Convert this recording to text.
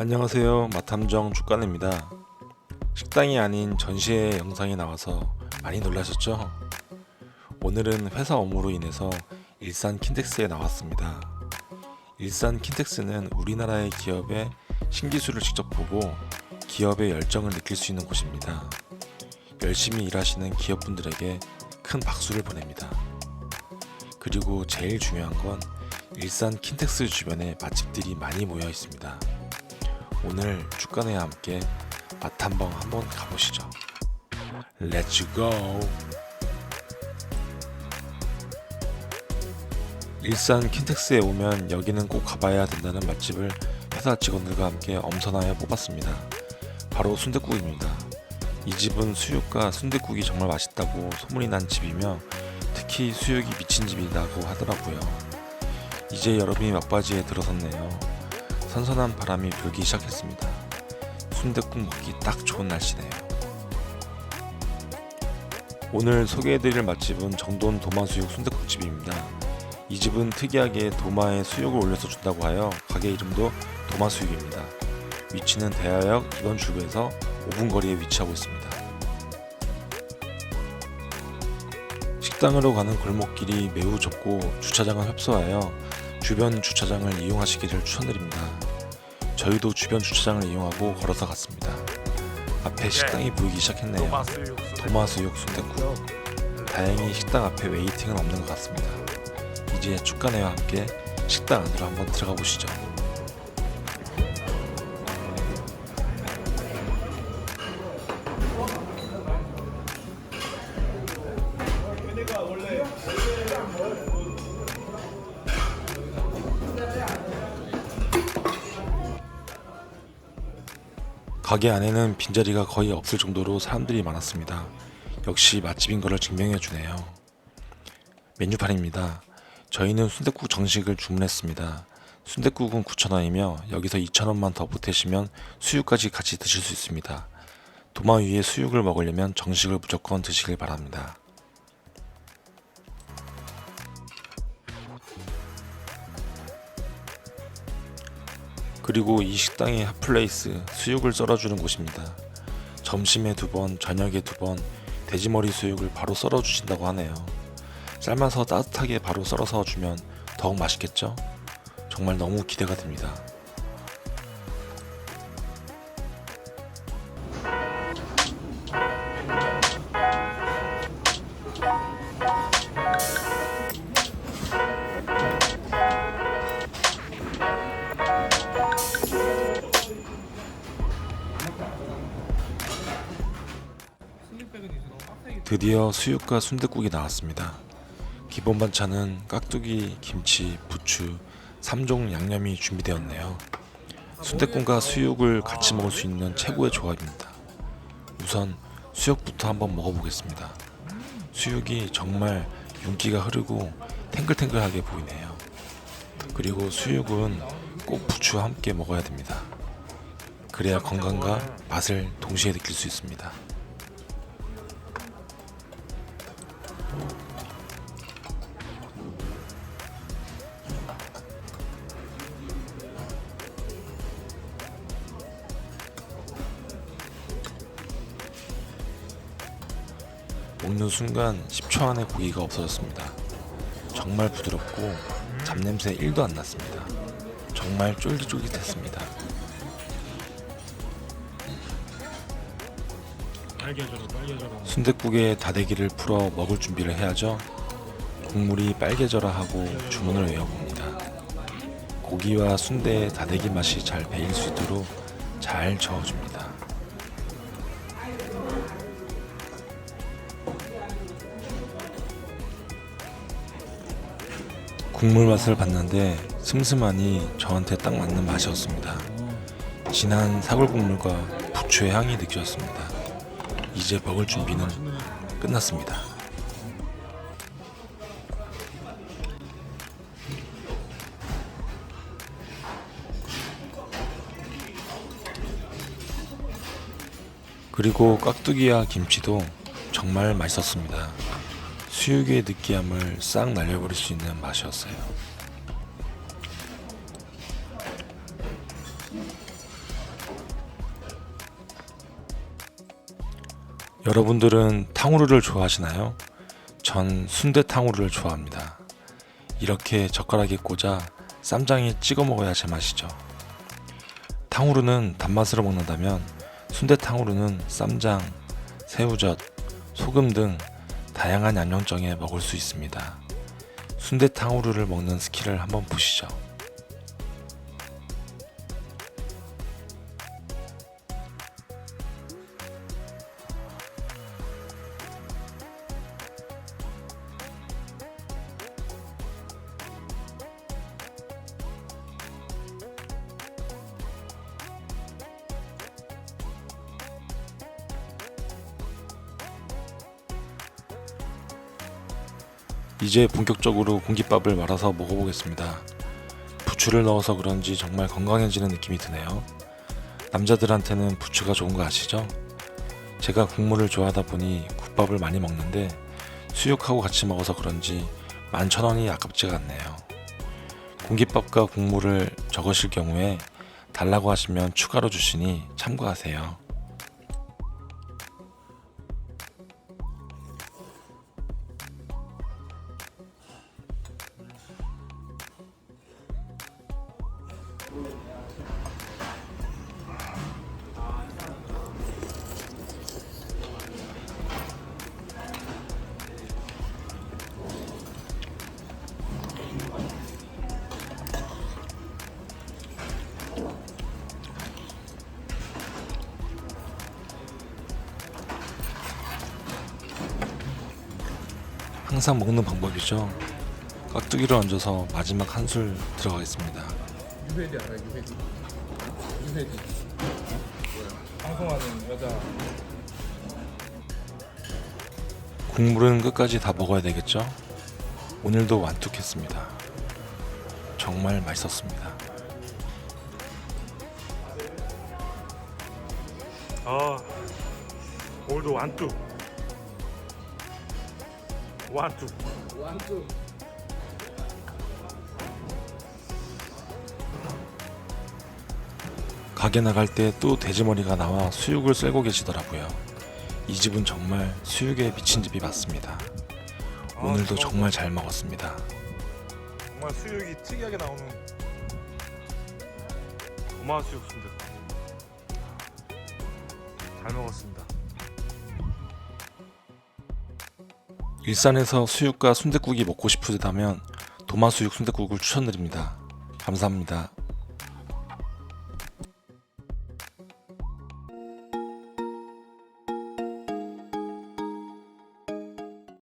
안녕하세요. 마탐정 주간입니다. 식당이 아닌 전시회 영상이 나와서 많이 놀라셨죠? 오늘은 회사 업무로 인해서 일산 킨텍스에 나왔습니다. 일산 킨텍스는 우리나라의 기업의 신기술을 직접 보고 기업의 열정을 느낄 수 있는 곳입니다. 열심히 일하시는 기업분들에게 큰 박수를 보냅니다. 그리고 제일 중요한 건 일산 킨텍스 주변에 맛집들이 많이 모여 있습니다. 오늘 주간회와 함께 맛한번 한번 가보시죠. 렛츠 고! 일산 킨텍스에 오면 여기는 꼭 가봐야 된다는 맛집을 회사 직원들과 함께 엄선하여 뽑았습니다. 바로 순댓국입니다. 이 집은 수육과 순댓국이 정말 맛있다고 소문이 난 집이며 특히 수육이 미친 집이라고 하더라고요. 이제 여름이 막바지에 들어섰네요. 선선한 바람이 불기 시작했습니다. 순댓국 먹기 딱 좋은 날씨네요. 오늘 소개해드릴 맛집은 정돈 도마수육 순댓국집입니다. 이 집은 특이하게 도마에 수육을 올려서 준다고 하여 가게 이름도 도마수육입니다. 위치는 대하역 2번 출구에서 5분 거리에 위치하고 있습니다. 식당으로 가는 골목길이 매우 좁고 주차장은 협소하여 주변 주차장을 이용하시기를 추천드립니다. 저희도 주변 주차장을 이용하고 걸어서 갔습니다. 앞에 식당이 보이기 시작했네요. 도마수육 순댓국. 다행히 식당 앞에 웨이팅은 없는 것 같습니다. 이제 축가네와 함께 식당 안으로 한번 들어가 보시죠. 가게 안에는 빈자리가 거의 없을 정도로 사람들이 많았습니다. 역시 맛집인 것을 증명해 주네요. 메뉴판입니다. 저희는 순댓국 정식을 주문했습니다. 순댓국은 9,000원이며 여기서 2,000원만 더 보태시면 수육까지 같이 드실 수 있습니다. 도마 위에 수육을 먹으려면 정식을 무조건 드시길 바랍니다. 그리고 이 식당의 핫플레이스 수육을 썰어주는 곳입니다. 점심에 두 번, 저녁에 두 번 돼지머리 수육을 바로 썰어주신다고 하네요. 삶아서 따뜻하게 바로 썰어서 주면 더욱 맛있겠죠? 정말 너무 기대가 됩니다. 드디어 수육과 순댓국이 나왔습니다. 기본 반찬은 깍두기, 김치, 부추, 3종 양념이 준비되었네요. 순댓국과 수육을 같이 먹을 수 있는 최고의 조합입니다. 우선 수육부터 한번 먹어보겠습니다. 수육이 정말 윤기가 흐르고 탱글탱글하게 보이네요. 그리고 수육은 꼭 부추와 함께 먹어야 됩니다. 그래야 건강과 맛을 동시에 느낄 수 있습니다. 먹는 순간 10초 안에 고기가 없어졌습니다. 정말 부드럽고 잡냄새 1도 안 났습니다. 정말 쫄깃쫄깃했습니다. 순댓국에 다대기를 풀어 먹을 준비를 해야죠. 국물이 빨개져라 하고 주문을 외워봅니다. 고기와 순대의 다대기 맛이 잘 배일 수 있도록 잘 저어줍니다. 국물 맛을 봤는데 슴슴하니 저한테 딱 맞는 맛이었습니다. 진한 사골 국물과 부추의 향이 느껴졌습니다. 이제 먹을 준비는 끝났습니다. 그리고 깍두기와 김치도 정말 맛있었습니다. 수육의 느끼함을 싹 날려버릴 수 있는 맛이었어요. 여러분들은 탕후루를 좋아하시나요? 전 순대 탕후루를 좋아합니다. 이렇게 젓가락에 꽂아 쌈장에 찍어 먹어야 제맛이죠. 탕후루는 단맛으로 먹는다면 순대 탕후루는 쌈장, 새우젓, 소금 등 다양한 양념장에 먹을 수 있습니다. 순대 탕후루를 먹는 스킬을 한번 보시죠. 이제 본격적으로 공깃밥을 말아서 먹어보겠습니다. 부추를 넣어서 그런지 정말 건강해지는 느낌이 드네요. 남자들한테는 부추가 좋은 거 아시죠? 제가 국물을 좋아하다 보니 국밥을 많이 먹는데 수육하고 같이 먹어서 그런지 11,000원이 아깝지가 않네요. 공깃밥과 국물을 적으실 경우에 달라고 하시면 추가로 주시니 참고하세요. 항상 먹는 방법이죠. 깍두기를 얹어서 마지막 한 술 들어가겠습니다. 유해디 알아 유해디 유해디 방송하는 여자 국물은 끝까지 다 먹어야 되겠죠? 오늘도 완뚝했습니다. 정말 맛있었습니다. 아 오늘도 완뚝 완뚝 완전 가게 나갈 때 또 돼지머리가 나와 수육을 썰고 계시더라고요. 이 집은 정말 수육에 미친 집이 맞습니다. 오늘도 정말 잘 먹었습니다. 정말 수육이 특이하게 나오는 고마 수육 순대 잘 먹었습니다 일산에서 수육과 순댓국이 먹고 싶으시다면 도마수육 순댓국을 추천드립니다. 감사합니다.